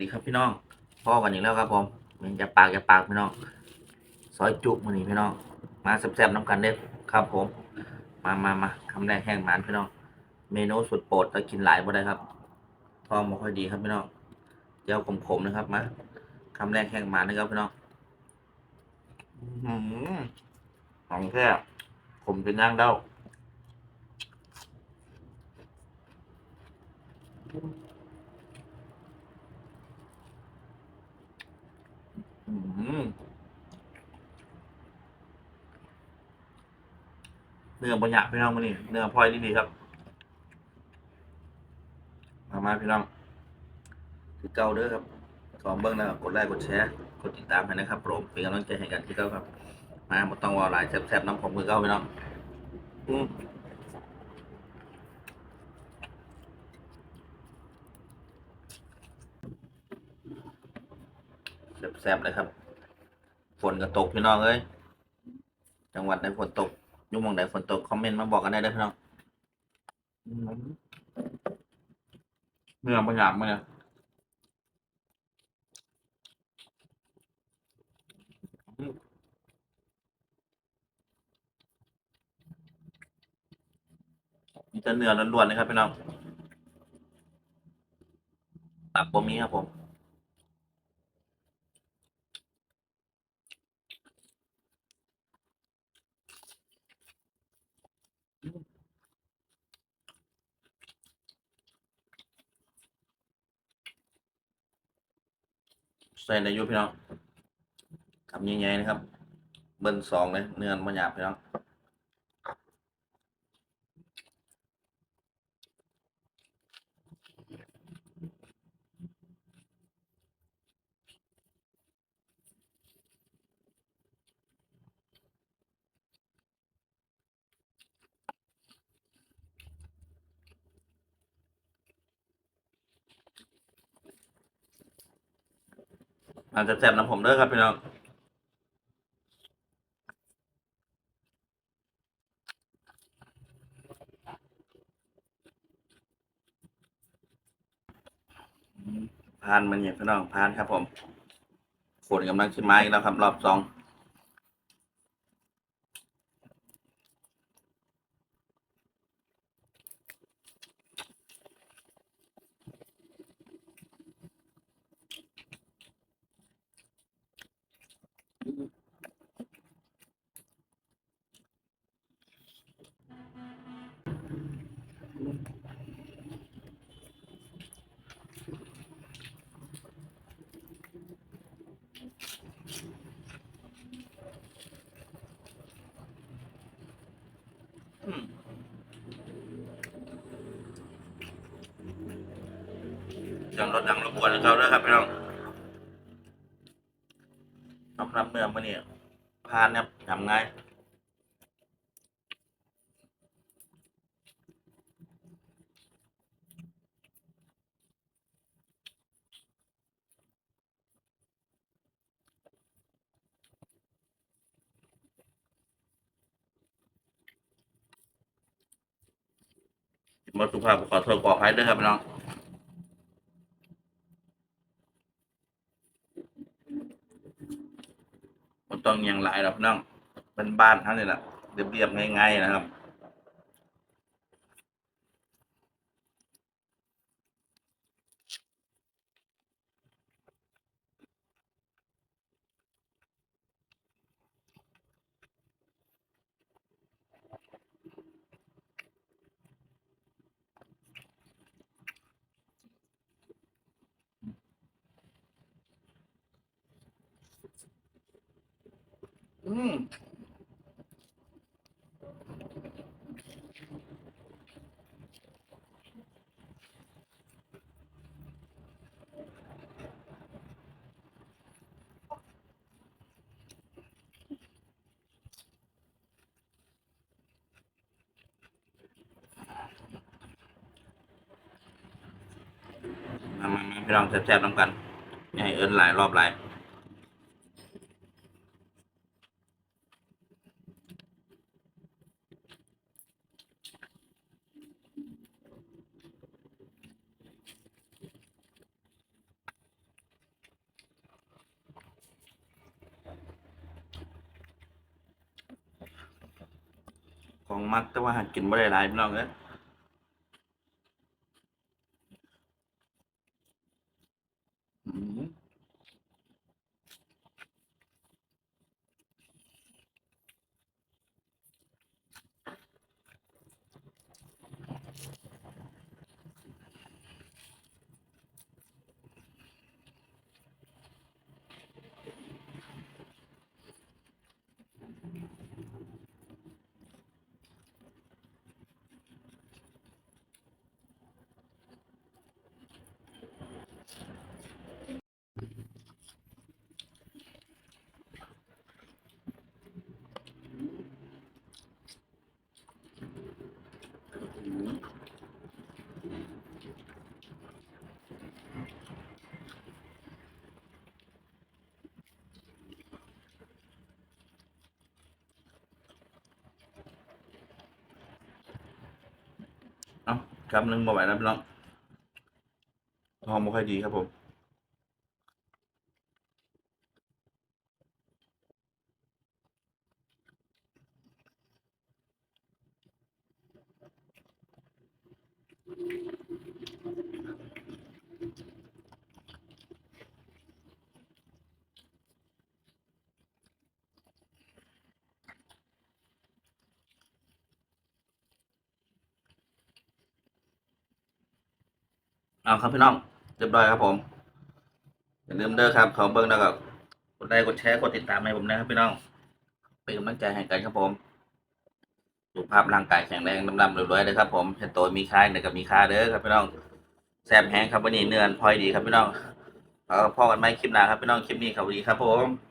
ดีครับพี่น้องพ่อกันอีกแล้วครับผมมันจะปากจะปากพี่น้องซอยจุกมันนี่พี่น้อง มาแซ่บๆน้ำกันเด้ครับผม มามามาคำแรกแห้งหมานพี่น้อง เมนูสุดโปรดแต่กินหลายบ่ได้ครับท้องไม่ค่อยดีครับพี่น้องเจียวขมๆนะครับมาคำแรกแห้งหมานนะครับพี่น้องห้อหือของแท้ขมเป็นย่างเด้า อืม เนื้อบนหยาพี่น้องมานี่เนื้อพลอยดีๆครับ มามาพี่น้องคือเก่าเด้อครับขอเบิ้งนะครับกดไลค์กดแชร์กดติดตามให้นะครับผมเป็นกำลังใจให้กันที่เก่าครับ มาหมดต้องวอลหลายแซ่บๆน้ำผมมือเก่าพี่น้องอืมแซ่บๆเลยครับ ฝนก็ตกพี่น้องเอ้ย จังหวัดไหนฝนตก ยุ่หมองไหนฝนตกคอมเมนต์มาบอกกันได้เด้อพี่น้องอืมเนื้อบางอย่างมั้ยเนี่ยอืมมีแต่เนื้อล้วนๆเลยครับพี่น้องตับบ่มีครับผม ใส่ในยุพี่น้องทำยังไงนะครับ เบิ้ลสองเลยเนื้อมันหยาบพี่น้อง อาจจะแซ่บๆนะผมเด้อครับพี่น้องพานมันเนี่ยพี่น้องพานครับผมฝนกำลังชิมาอีกแล้วครับ รอบสอง ยังรถดังรบกวนเขาด้วยครับพี่น้องสำหรับเนื้อมันเนี่ยพานเนี่ยทำไงมดสุภาพขอโทษขออภัยด้วยครับพี่น้อง มัน ต้องอยังหลายหรอกพี่น้องเป็นบ้านท่านนี่แหละเรียบๆง่ายๆนะครับ อืมมามามาพี่น้องแซ่บๆน้ำกันให้เอินหลายรอบหลาย อ ของมักแต่ว่าหากินไม่ได้หลายพี่น้องเอ้ยอืมเอาคำหนึ่งมาไหวแล้วพี่น้องท้องไม่ค่อยดีครับผม เอาครับพี่น้องเรียบร้อยครับผมอย่าลืมเด้อครับเขาเบิ้งแล้วก็กดไลค์กดแชร์กดติดตามให้ผมนะครับพี่น้องเป็นกำลังใจให้กันครับผมสุขภาพร่างกายแข็งแรงลำๆรวยๆเลยครับผมเห็นโตมีค่าเนี่ยกับมีค่าเด้อครับพี่น้องแซ่บแห้งครับวันนี้เนื้อพลอยดีครับพี่น้องพ่อกันไหมคลิปหน้าครับพี่น้องคลิปนี้ครับดีครับผม